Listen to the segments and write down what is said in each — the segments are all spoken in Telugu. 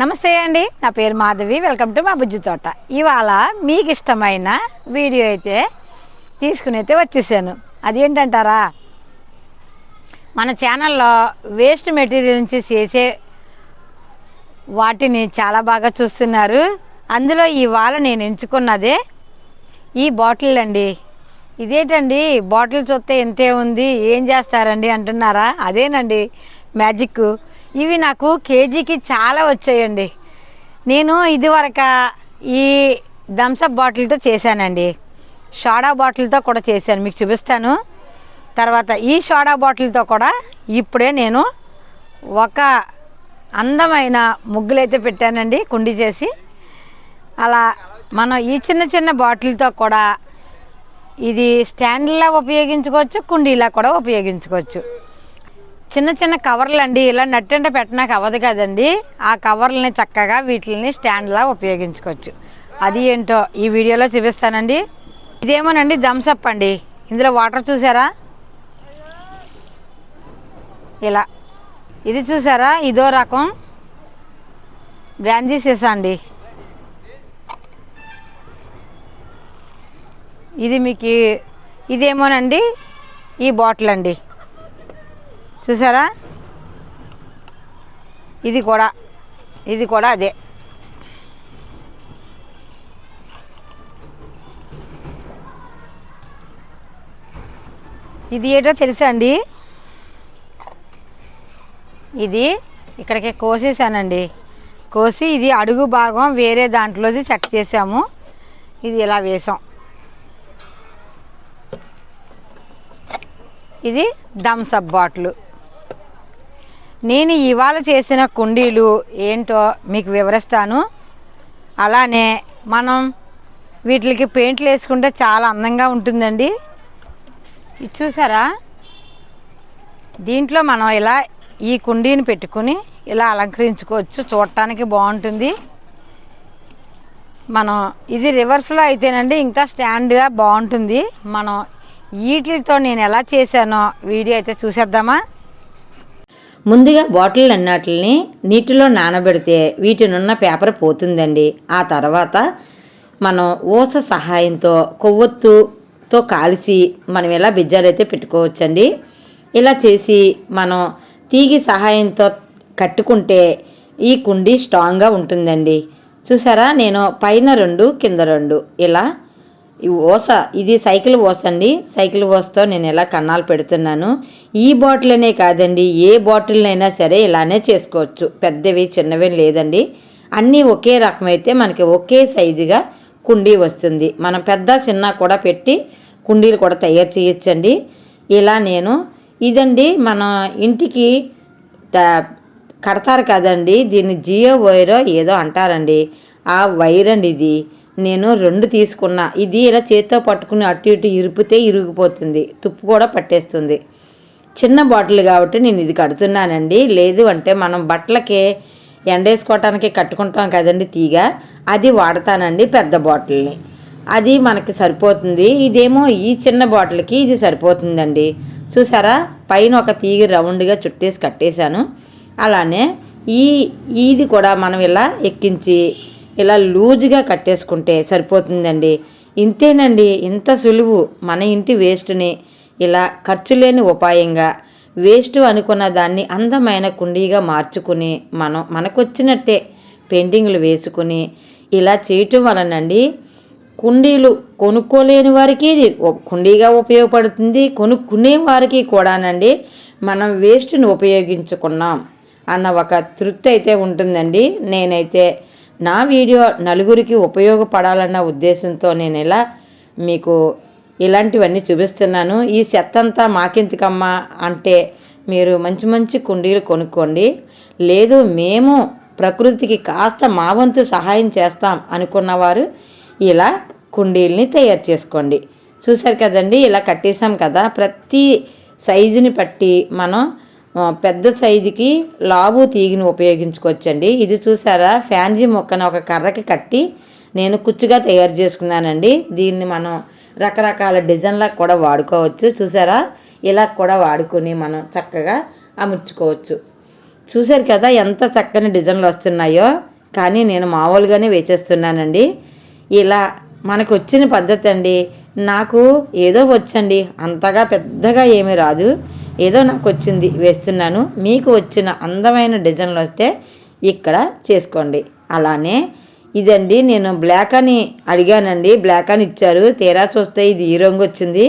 నమస్తే అండి నా పేరు మాధవి వెల్కమ్ టు మా బుజ్జి తోట. ఇవాళ మీకు ఇష్టమైన వీడియో అయితే తీసుకుని అయితే వచ్చేసాను. అదేంటంటారా? మన ఛానల్లో వేస్ట్ మెటీరియల్ నుంచి చేసే వాటిని చాలా బాగా చూస్తున్నారు. అందులో ఇవాళ నేను ఎంచుకున్నదే ఈ బాటిల్ అండి. ఇదేంటండి? బాటిల్ చూస్తే ఎంతే ఉంది? ఏం చేస్తారండి? అంటున్నారా? అదేనండి మ్యాజిక్ ఇవి నాకు కేజీకి చాలా వచ్చాయండి. నేను ఇదివరక ఈ థమ్సప్ బాటిల్తో చేశానండి. సోడా బాటిల్తో కూడా చేశాను మీకు చూపిస్తాను. తర్వాత ఈ సోడా బాటిల్తో కూడా ఇప్పుడే నేను ఒక అందమైన ముగ్గులైతే పెట్టానండి కుండి చేసి. అలా మనం ఈ చిన్న చిన్న బాటిల్తో కూడా ఇది స్టాండ్లా ఉపయోగించుకోవచ్చు కుండీలా కూడా ఉపయోగించుకోవచ్చు. చిన్న చిన్న కవర్లు అండి ఇలా నట్టంటే పెట్టడానికి అవ్వదు కదండి. ఆ కవర్లని చక్కగా వీటిని స్టాండ్లా ఉపయోగించుకోవచ్చు. అది ఏంటో ఈ వీడియోలో చూపిస్తానండి. ఇదేమోనండి థమ్స్అప్ అండి. ఇందులో వాటర్ చూసారా? ఇలా. ఇది చూసారా? ఇదో రకం బ్రాంజీ సీసా అండి. ఇది మీకు ఇదేమోనండి ఈ బాటిల్ అండి. చూసారా? ఇది కూడా ఇది కూడా అదే. ఇది ఏటో తెలుసా అండి? ఇది ఇక్కడికి కోసేసానండి. కోసి ఇది అడుగు భాగం వేరే దాంట్లోది చెక్ చేసాము. ఇది ఇలా వేసాం. ఇది థమ్స్అప్ బాటిల్. నేను ఇవాళ చేసిన కుండీలు ఏంటో మీకు వివరిస్తాను. అలానే మనం వీటికి పెయింట్లు వేసుకుంటే చాలా అందంగా ఉంటుందండి. ఇది చూసారా? దీంట్లో మనం ఇలా ఈ కుండీని పెట్టుకుని ఇలా అలంకరించుకోవచ్చు. చూడటానికి బాగుంటుంది. మనం ఇది రివర్స్లో అయితేనండి ఇంకా స్టాండ్గా బాగుంటుంది. మనం వీటితో నేను ఎలా చేశానో వీడియో అయితే చూసేద్దామా? ముందుగా బాటిల్ అన్నట్లని నీటిలో నానబెడితే వీటినున్న పేపర్ పోతుందండి. ఆ తర్వాత మనం ఊస సహాయంతో కొవ్వొత్తుతో కాల్చి మనం ఇలా బిజ్జాలైతే పెట్టుకోవచ్చండి. ఇలా చేసి మనం తీగి సహాయంతో కట్టుకుంటే ఈ కుండీ స్ట్రాంగ్గా ఉంటుందండి. చూసారా? నేను పైన రెండు కింద రెండు ఇలా ఈ ఓస ఇది సైకిల్ ఓస అండి. సైకిల్ ఓసతో నేను ఇలా కన్నాలు పెడుతున్నాను. ఈ బాటిల్ అనే కాదండి ఏ బాటిల్ అయినా సరే ఇలానే చేసుకోవచ్చు. పెద్దవి చిన్నవి లేదండి. అన్నీ ఒకే రకమైతే మనకి ఒకే సైజుగా కుండీ వస్తుంది. మనం పెద్ద చిన్న కూడా పెట్టి కుండీలు కూడా తయారు చేయొచ్చండి. ఇలా నేను ఇదండి మన ఇంటికి కడతారు కదండి. దీన్ని జియో వైరో ఏదో అంటారండి. ఆ వైర్ అండి ఇది. నేను రెండు తీసుకున్నా. ఇది ఇలా చేత్తో పట్టుకుని అటు ఇటు ఇరిపితే ఇరిగిపోతుంది. తుప్పు కూడా పట్టేస్తుంది. చిన్న బాటిల్ కాబట్టి నేను ఇది కడుతున్నానండి. లేదు అంటే మనం బట్టలకి ఎండేసుకోవటానికి కట్టుకుంటాం కదండి తీగ. అది వాడతానండి పెద్ద బాటిల్ని. అది మనకి సరిపోతుంది. ఇదేమో ఈ చిన్న బాటిల్కి ఇది సరిపోతుందండి. చూసారా? పైన ఒక తీగ రౌండ్గా చుట్టేసి కట్టేశాను. అలానే ఈ ఇది కూడా మనం ఇలా ఎక్కించి ఇలా లూజుగా కట్టేసుకుంటే సరిపోతుందండి. ఇంతేనండి ఇంత సులువు. మన ఇంటి వేస్ట్ని. ఇలా ఖర్చు లేని ఉపాయంగా వేస్ట్ అనుకున్న దాన్ని అందమైన కుండీగా మార్చుకుని మనం మనకొచ్చినట్టే పెయింటింగ్లు వేసుకుని ఇలా చేయటం వలనండి కుండీలు కొనుక్కోలేని వారికి ఇది కుండీగా ఉపయోగపడుతుంది. కొనుక్కునే వారికి కూడానండి మనం వేస్ట్ని ఉపయోగించుకున్నాం అన్న ఒక తృప్తి అయితే ఉంటుందండి. నేనైతే నా వీడియో నలుగురికి ఉపయోగపడాలన్న ఉద్దేశంతో నేను ఇలా మీకు ఇలాంటివన్నీ చూపిస్తున్నాను. ఈ సెత్తంతా అంతా మాకెందుకమ్మా అంటే మీరు మంచి మంచి కుండీలు కొనుక్కోండి. లేదు మేము ప్రకృతికి కాస్త మా వంతు సహాయం చేస్తాం అనుకున్నవారు ఇలా కుండీల్ని తయారు చేసుకోండి. చూసారు కదండి ఇలా కట్టేసాం కదా ప్రతి సైజుని బట్టి మనం పెద్ద సైజుకి లావు తీగిని ఉపయోగించుకోవచ్చండి. ఇది చూసారా? ఫ్యాన్జీ మొక్కను ఒక కర్రకి కట్టి నేను కుచ్చుగా తయారు చేసుకున్నానండి. దీన్ని మనం రకరకాల డిజైన్లకు కూడా వాడుకోవచ్చు. చూసారా? ఇలా కూడా వాడుకొని మనం చక్కగా అమర్చుకోవచ్చు. చూశారు కదా ఎంత చక్కని డిజైన్లు వస్తున్నాయో? కానీ నేను మామూలుగానే వేసేస్తున్నానండి. ఇలా మనకు వచ్చిన పద్ధతి అండి. నాకు ఏదో వచ్చండి. అంతగా పెద్దగా ఏమీ రాదు. ఏదో నాకు వచ్చింది వేస్తున్నాను. మీకు వచ్చిన అందమైన డిజైన్లు వస్తే ఇక్కడ చేసుకోండి. అలానే ఇదండి నేను బ్లాక్ అని అడిగానండి. బ్లాక్ అని ఇచ్చారు. తీరా చూస్తే ఇది ఈ రంగు వచ్చింది.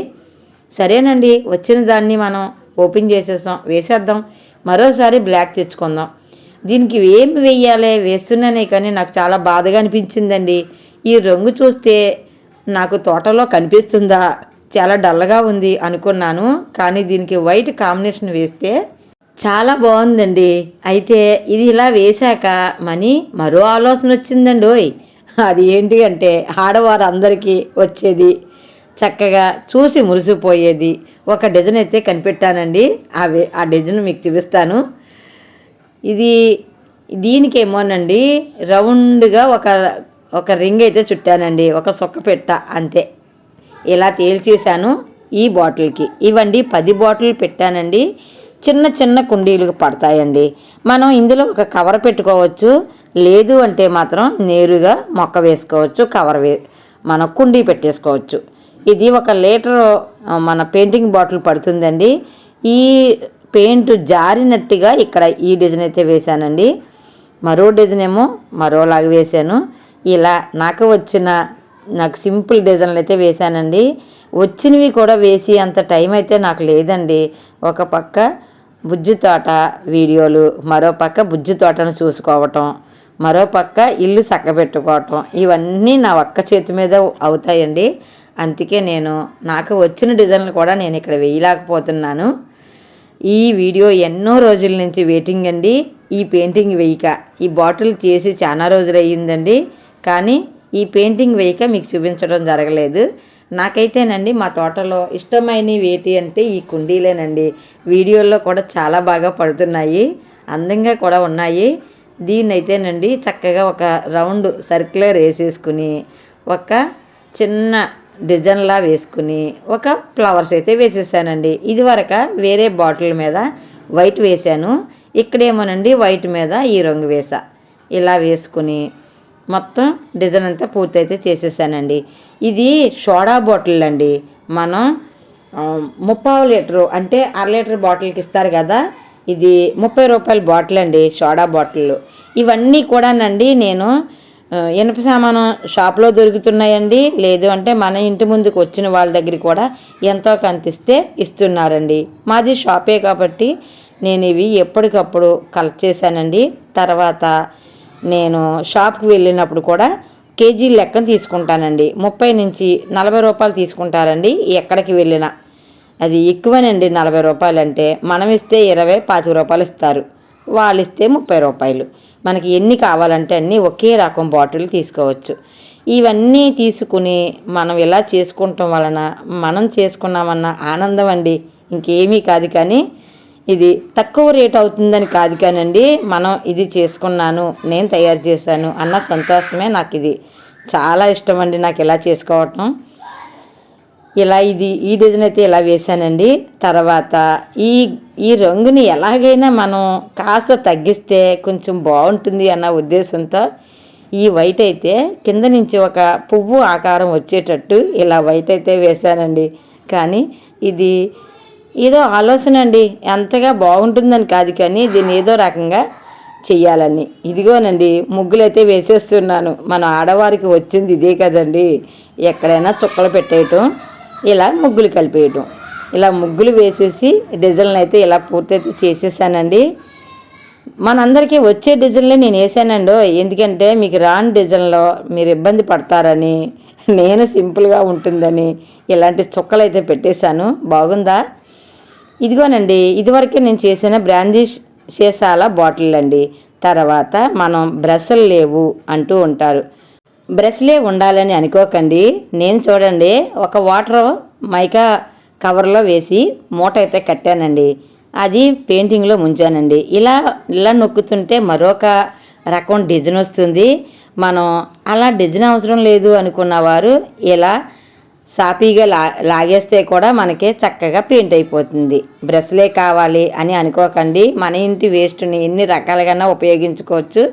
సరేనండి వచ్చిన దాన్ని మనం ఓపెన్ చేసేసాం వేసేద్దాం. మరోసారి బ్లాక్ తెచ్చుకుందాం. దీనికి ఏం వేయాలి? వేస్తున్నానే కానీ నాకు చాలా బాధగా అనిపించిందండి. ఈ రంగు చూస్తే నాకు తోటలో కనిపిస్తుందా? చాలా డల్గా ఉంది అనుకున్నాను కానీ దీనికి వైట్ కాంబినేషన్ వేస్తే చాలా బాగుందండి. అయితే ఇది ఇలా వేశాక మనీ మరో ఆలోచన వచ్చిందండి ఓయ్! అది ఏంటి అంటే ఆడవారు అందరికీ వచ్చేది చక్కగా చూసి మురిసిపోయేది. ఒక డిజైన్ అయితే కనిపెట్టానండి అవి ఆ డిజైన్ మీకు చూపిస్తాను. ఇది దీనికేమోనండి రౌండ్గా ఒక ఒక రింగ్ అయితే చుట్టానండి ఒక సొక్క పెట్ట అంతే. ఇలా తేల్చేశాను ఈ బాటిల్కి. ఇవండి పది బాటిల్ పెట్టానండి. చిన్న చిన్న కుండీలు పడతాయండి. మనం ఇందులో ఒక కవర్ పెట్టుకోవచ్చు. లేదు అంటే మాత్రం నేరుగా మొక్క వేసుకోవచ్చు కవర్ వే మన కుండీ పెట్టేసుకోవచ్చు. ఇది ఒక లీటర్ మన పెయింటింగ్ బాటిల్ పడుతుందండి. ఈ పెయింట్ జారినట్టుగా ఇక్కడ ఈ డిజైన్ అయితే వేశానండి. మరో డిజైన్ ఏమో మరోలాగా వేశాను. ఇలా నాకు వచ్చిన నాకు సింపుల్ డిజైన్లు అయితే వేశానండి. వచ్చినవి కూడా వేసి అంత టైం అయితే నాకు లేదండి. ఒక పక్క బుజ్జి తోట వీడియోలు మరో పక్క బుజ్జి తోటను చూసుకోవటం మరో పక్క ఇల్లు చక్కబెట్టుకోవటం ఇవన్నీ నా ఒక్క చేతి మీద అవుతాయండి. అందుకే నేను నాకు వచ్చిన డిజైన్లు కూడా నేను ఇక్కడ వేయలేకపోతున్నాను. ఈ వీడియో ఎన్నో రోజుల నుంచి వెయిటింగ్ అండి. ఈ పెయింటింగ్ వేయక ఈ బాటిల్ చేసి చాలా రోజులు అయ్యిందండి కానీ ఈ పెయింటింగ్ వేయక మీకు చూపించడం జరగలేదు. నాకైతేనండి మా తోటలో ఇష్టమైనవి ఏంటి అంటే ఈ కుండీలేనండి. వీడియోల్లో కూడా చాలా బాగా పడుతున్నాయి. అందంగా కూడా ఉన్నాయి. దీన్ని అయితేనండి చక్కగా ఒక రౌండ్ సర్క్యులర్ వేసేసుకుని ఒక చిన్న డిజైన్లా వేసుకుని ఒక ఫ్లవర్స్ అయితే వేసేసానండి. ఇది వరక వేరే బాటిల్ మీద వైట్ వేసాను ఇక్కడేమోనండి వైట్ మీద ఈ రంగు వేసా. ఇలా వేసుకుని మొత్తం డిజైన్ అంతా పూర్తయితే చేసేసానండి. ఇది సోడా బాటిల్ అండి. మనం ముప్పావు లీటరు అంటే అర లీటర్ బాటిల్కి ఇస్తారు కదా. ఇది ముప్పై రూపాయల బాటిల్ అండి సోడా బాటిల్. ఇవన్నీ కూడానండి నేను ఇనుప సామాను షాప్లో దొరుకుతున్నాయండి. లేదు అంటే మన ఇంటి ముందుకు వచ్చిన వాళ్ళ దగ్గర కూడా ఎంతో కంతిస్తే ఇస్తున్నారండి. మాది షాపే కాబట్టి నేను ఇవి ఎప్పటికప్పుడు కలెక్ట్ చేశానండి. తర్వాత నేను షాప్కి వెళ్ళినప్పుడు కూడా కేజీ లెక్కన తీసుకుంటానండి. ముప్పై నుంచి నలభై రూపాయలు తీసుకుంటారండి ఎక్కడికి వెళ్ళినా. అది ఎక్కువనండి నలభై రూపాయలు అంటే మనం ఇస్తే ఇరవై పాతిక రూపాయలు ఇస్తారు. వాళ్ళు ఇస్తే ముప్పై రూపాయలు. మనకి ఎన్ని కావాలంటే అన్నీ ఒకే రకం బాటిల్ తీసుకోవచ్చు. ఇవన్నీ తీసుకుని మనం ఇలా చేసుకుంటాం వలన మనం చేసుకున్నామన్న ఆనందం అండి. ఇంకేమీ కాదు కానీ ఇది తక్కువ రేట్ అవుతుందని కాదు కానండి మనం ఇది చేసుకున్నాను నేను తయారు చేశాను అన్న సంతోషమే నాకు ఇది చాలా ఇష్టం అండి నాకు ఇలా చేసుకోవటం. ఇలా ఇది ఈ డిజైన్ అయితే ఇలా వేశానండి. తర్వాత ఈ ఈ రంగుని ఎలాగైనా మనం కాస్త తగ్గిస్తే కొంచెం బాగుంటుంది అన్న ఉద్దేశంతో ఈ వైట్ అయితే కింద నుంచి ఒక పువ్వు ఆకారం వచ్చేటట్టు ఇలా వైట్ అయితే వేశానండి. కానీ ఇది ఏదో ఆలోచన అండి. ఎంతగా బాగుంటుందని కాదు కానీ దీన్ని ఏదో రకంగా చెయ్యాలని. ఇదిగోనండి ముగ్గులైతే వేసేస్తున్నాను. మన ఆడవారికి వచ్చింది ఇదే కదండి. ఎక్కడైనా చుక్కలు పెట్టేయటం ఇలా ముగ్గులు కలిపేయటం. ఇలా ముగ్గులు వేసేసి డిజైన్లు అయితే ఇలా పూర్తయితే చేసేసానండి. మనందరికీ వచ్చే డిజైన్లే నేను వేసానండి ఎందుకంటే మీకు రాని డిజైన్లో మీరు ఇబ్బంది పడతారని నేను సింపుల్గా ఉంటుందని ఇలాంటి చుక్కలు అయితే పెట్టేశాను. బాగుందా? ఇదిగోనండి ఇదివరకే నేను చేసిన బ్రాందీ సీసాల బాటిల్ అండి. తర్వాత మనం బ్రష్లు లేవు అంటూ ఉంటారు. బ్రష్లే ఉండాలని అనుకోకండి. నేను చూడండి ఒక వాటర్ మైకా కవర్లో వేసి మూట అయితే కట్టానండి. అది పెయింటింగ్లో ముంచానండి. ఇలా ఇలా నొక్కుతుంటే మరొక రకం డిజైన్ వస్తుంది. మనం అలా డిజైన్ అవసరం లేదు అనుకున్న వారు ఇలా సాపీగా లా లాగేస్తే కూడా మనకి చక్కగా పెయింట్ అయిపోతుంది. బ్రష్లే కావాలి అని అనుకోకండి. మన ఇంటి వేస్ట్ని ఎన్ని రకాలుగా ఉపయోగించుకోవచ్చు.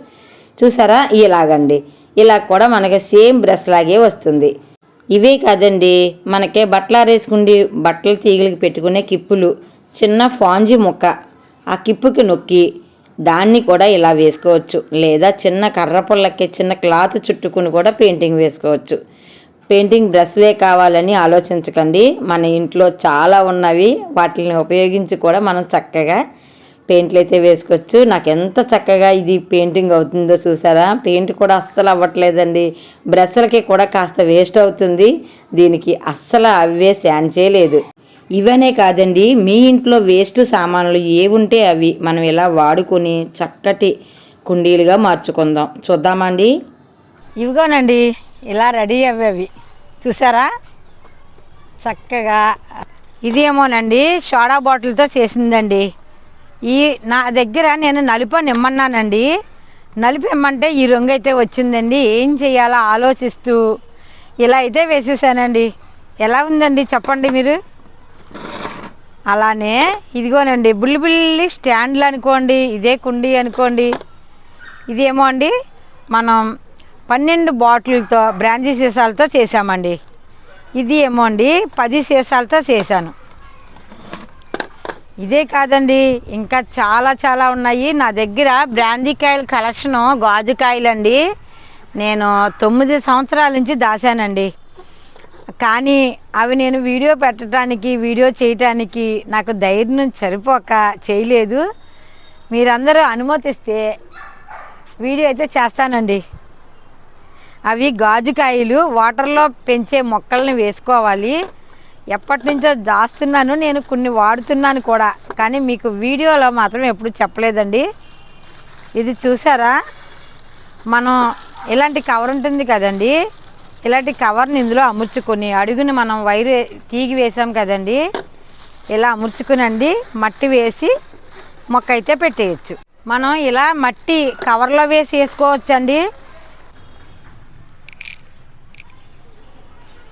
చూసారా? ఇలాగండి. ఇలా కూడా మనకి సేమ్ బ్రష్ లాగే వస్తుంది. ఇవే కాదండి. మనకే బట్టలు ఆరేసుకుండి బట్టలు తీగలికి పెట్టుకునే కిప్పులు. చిన్న ఫాంజీ ముక్క. ఆ కిప్పుకి నొక్కి దాన్ని కూడా ఇలా వేసుకోవచ్చు. లేదా చిన్న కర్ర పుల్లకి చిన్న క్లాత్ చుట్టుకుని కూడా పెయింటింగ్ వేసుకోవచ్చు. పెయింటింగ్ బ్రష్లే కావాలని ఆలోచించకండి. మన ఇంట్లో చాలా ఉన్నవి వాటిని ఉపయోగించి కూడా మనం చక్కగా పెయింట్లు అయితే వేసుకోవచ్చు. నాకు ఎంత చక్కగా ఇది పెయింటింగ్ అవుతుందో చూసారా? పెయింట్ కూడా అస్సలు అవ్వట్లేదండి. బ్రష్లకి కూడా కాస్త వేస్ట్ అవుతుంది. దీనికి అస్సలు అవే శాన్ చేయలేదు. ఇవనే కాదండి మీ ఇంట్లో వేస్ట్ సామాన్లు ఏ ఉంటే అవి మనం ఇలా వాడుకొని చక్కటి కుండీలుగా మార్చుకుందాం. చూద్దామండి. ఇవిగోనండి. ఇలా రెడీ అవ్వేవి. చూసారా? చక్కగా. ఇదేమోనండి సోడా బాటిల్తో చేసిందండి. ఈ నా దగ్గర నేను నలుపని ఇమ్మన్నానండి నలుపు ఇమ్మంటే ఈ రంగు అయితే వచ్చిందండి. ఏం చేయాలో ఆలోచిస్తూ ఇలా అయితే వేసేసానండి. ఎలా ఉందండి చెప్పండి మీరు? అలానే ఇదిగోనండి బుల్లి బుల్లి స్టాండ్లు అనుకోండి ఇదే కుండీ అనుకోండి. ఇదేమో అండి మనం పన్నెండు బాటిల్తో బ్రాందీ సీసాలతో చేసామండి ఇది ఏమో అండి పది సీసాలతో చేశాను. ఇదే కాదండి ఇంకా చాలా చాలా ఉన్నాయి. నా దగ్గర బ్రాందీ కాయల కలెక్షను గాజుకాయలండి నేను తొమ్మిది సంవత్సరాల నుంచి దాశానండి. కానీ అవి నేను వీడియో పెట్టడానికి వీడియో చేయటానికి నాకు ధైర్యం సరిపోక చేయలేదు. మీరందరూ అనుమతిస్తే వీడియో అయితే చేస్తానండి. అవి గాజుకాయలు వాటర్లో పెంచే మొక్కల్ని వేసుకోవాలి. ఎప్పటి నుంచో దాస్తున్నాను నేను కొన్ని వాడుతున్నాను కూడా. కానీ మీకు వీడియోలో మాత్రం ఎప్పుడు చెప్పలేదండి. ఇది చూసారా? మనం ఇలాంటి కవర్ ఉంటుంది కదండి. ఇలాంటి కవర్ని ఇందులో అమర్చుకొని అడుగుని మనం వైరు తీగి వేసాం కదండి. ఇలా అమర్చుకునండి మట్టి వేసి మొక్క అయితే పెట్టేయచ్చు. మనం ఇలా మట్టి కవర్లో వేసి వేసుకోవచ్చండి.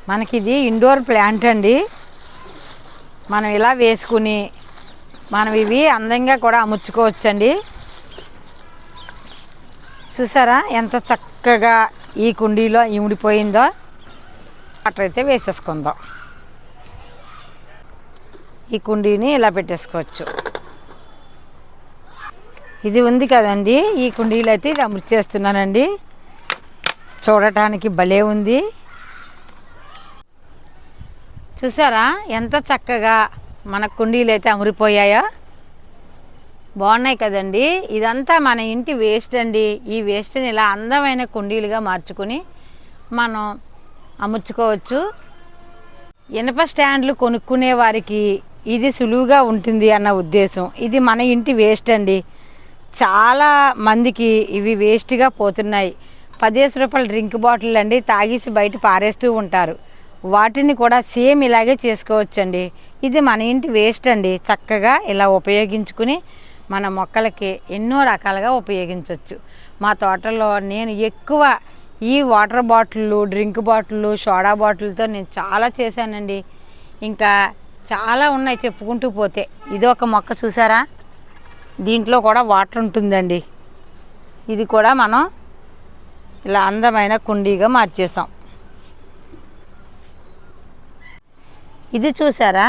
మనకి ఇది ఇండోర్ ప్లాంట్ అండి. మనం ఇలా వేసుకుని మనం ఇవి అందంగా కూడా అమర్చుకోవచ్చండి చూసారా ఎంత చక్కగా ఈ కుండీలో ఇమిడిపోయిందో అట్లయితే వేసేసుకుందాం. ఈ కుండీని ఇలా పెట్టేసుకోవచ్చు. ఇది ఉంది కదండి ఈ కుండీలు అయితే ఇది అమర్చేస్తున్నానండి చూడటానికి భలే ఉంది. చూసారా? ఎంత చక్కగా మన కుండీలు అయితే అమరిపోయాయో? బాగున్నాయి కదండి. ఇదంతా మన ఇంటి వేస్ట్ అండి. ఈ వేస్ట్ని ఇలా అందమైన కుండీలుగా మార్చుకుని మనం అమర్చుకోవచ్చు. ఇనప స్టాండ్లు కొనుక్కునే వారికి ఇది సులువుగా ఉంటుంది అన్న ఉద్దేశం. ఇది మన ఇంటి వేస్ట్ అండి. చాలా మందికి ఇవి వేస్ట్గా పోతున్నాయి. పదిహేను రూపాయల డ్రింక్ బాటిల్ అండి. తాగేసి బయట పారేస్తూ ఉంటారు. వాటిని కూడా సేమ్ ఇలాగే చేసుకోవచ్చండి. ఇది మన ఇంటి వేస్ట్ అండి. చక్కగా ఇలా ఉపయోగించుకుని మన మొక్కలకి ఎన్నో రకాలుగా ఉపయోగించవచ్చు మా తోటలో నేను ఎక్కువ ఈ వాటర్ బాటిళ్ళు డ్రింక్ బాటిళ్ళు సోడా బాటిల్తో నేను చాలా చేశానండి. ఇంకా చాలా ఉన్నాయి చెప్పుకుంటూ పోతే. ఇది ఒక మొక్క చూసారా? దీంట్లో కూడా వాటర్ ఉంటుందండి. ఇది కూడా మనం ఇలా అందమైన కుండీగా మార్చేసాం. ఇది చూసారా?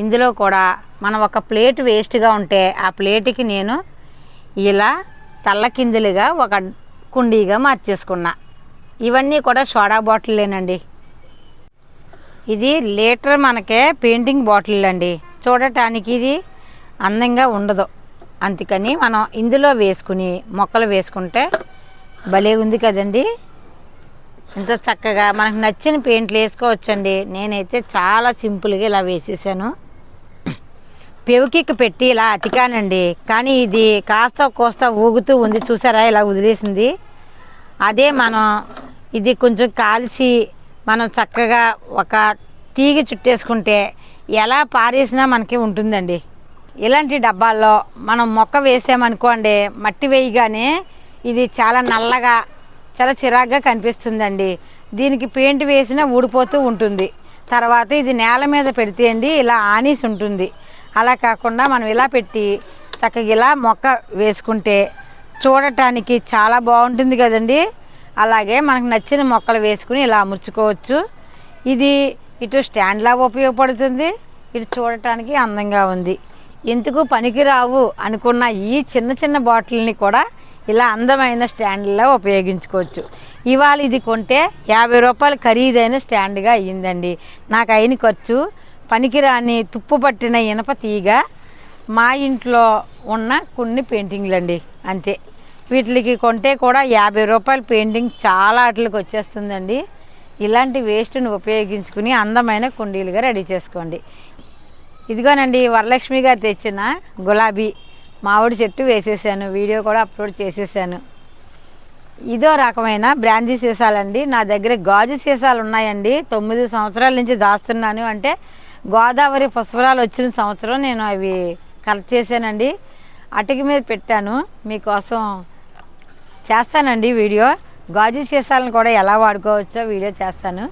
ఇందులో కూడా మనం ఒక ప్లేట్ వేస్ట్గా ఉంటే ఆ ప్లేట్కి నేను ఇలా తల్లకిందులుగా ఒక కుండీగా మార్చేసుకున్నా. ఇవన్నీ కూడా సోడా బాటిల్లేనండి ఇది లీటర్ మనకే పెయింటింగ్ బాటిల్ అండి చూడటానికి ఇది అందంగా ఉండదు. అందుకని మనం ఇందులో వేసుకుని మొక్కలు వేసుకుంటే భలే ఉంది కదండి. ఎంతో చక్కగా మనకు నచ్చిన పెయింట్లు వేసుకోవచ్చండి. నేనైతే చాలా సింపుల్గా ఇలా వేసేసాను. పెవుకికి పెట్టి ఇలా అతికానండి. కానీ ఇది కాస్త కోస్త ఊగుతూ ఉంది. చూసారా ఇలా వదిలేసింది. అదే మనం ఇది కొంచెం కాల్చి మనం చక్కగా ఒక తీగ చుట్టేసుకుంటే ఎలా పారేసినా మనకి ఉంటుందండి. ఇలాంటి డబ్బాల్లో మనం మొక్క వేసామనుకోండి మట్టి వేయగానే ఇది చాలా నల్లగా చాలా చిరాగ్గా కనిపిస్తుందండి. దీనికి పెయింట్ వేసినా ఊడిపోతూ ఉంటుంది. తర్వాత ఇది నేల మీద పెడితే అండి ఇలా ఆనీస్ ఉంటుంది. అలా కాకుండా మనం ఇలా పెట్టి చక్కగా ఇలా మొక్క వేసుకుంటే చూడటానికి చాలా బాగుంటుంది కదండి. అలాగే మనకు నచ్చిన మొక్కలు వేసుకుని ఇలా అమర్చుకోవచ్చు. ఇది ఇటు స్టాండ్లా ఉపయోగపడుతుంది. ఇటు చూడటానికి అందంగా ఉంది. ఎందుకు పనికిరావు అనుకున్న ఈ చిన్న చిన్న బాటిల్ని కూడా ఇలా అందమైన స్టాండ్లో ఉపయోగించుకోవచ్చు. ఇవాళ ఇది కొంటే యాభై రూపాయలు ఖరీదైన స్టాండ్గా అయ్యిందండి. నాకు అయిన ఖర్చు పనికిరాని తుప్పు పట్టిన ఇనప తీగ మా ఇంట్లో ఉన్న కొన్ని పెయింటింగ్లు అండి అంతే. వీటికి కొంటే కూడా యాభై రూపాయల పెయింటింగ్ చాలా వాటికి వచ్చేస్తుందండి. ఇలాంటి వేస్ట్ని ఉపయోగించుకుని అందమైన కుండీలుగా రెడీ చేసుకోండి. ఇదిగోనండి వరలక్ష్మి గారు తెచ్చిన గులాబీ. మామిడి చెట్టు వేసేసాను వీడియో కూడా అప్లోడ్ చేసేసాను. ఇదో రకమైన బ్రాందీ సీసాలండి. నా దగ్గర గాజు సీసాలు ఉన్నాయండి. తొమ్మిది సంవత్సరాల నుంచి దాస్తున్నాను. అంటే గోదావరి పుష్పరాలు వచ్చిన సంవత్సరం నేను అవి కలెక్ట్ చేశానండి. అటకి మీద పెట్టాను. మీకోసం చేస్తానండి వీడియో. గాజు సీసాలను కూడా ఎలా వాడుకోవచ్చో వీడియో చేస్తాను.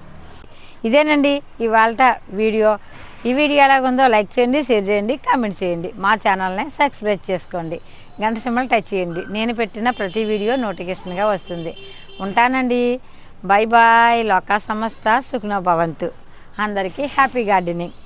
ఇదేనండి ఇవాళ వీడియో. ఈ వీడియో ఎలాగుందో లైక్ చేయండి షేర్ చేయండి కామెంట్ చేయండి. మా ఛానల్ని సబ్స్క్రైబ్ చేసుకోండి. గంట సింబల్ టచ్ చేయండి. నేను పెట్టిన ప్రతి వీడియో నోటిఫికేషన్గా వస్తుంది. ఉంటానండి. Bye bye. లోకా సంస్థ సుఖ్నో భవంతు అందరికీ హ్యాపీ గార్డెనింగ్.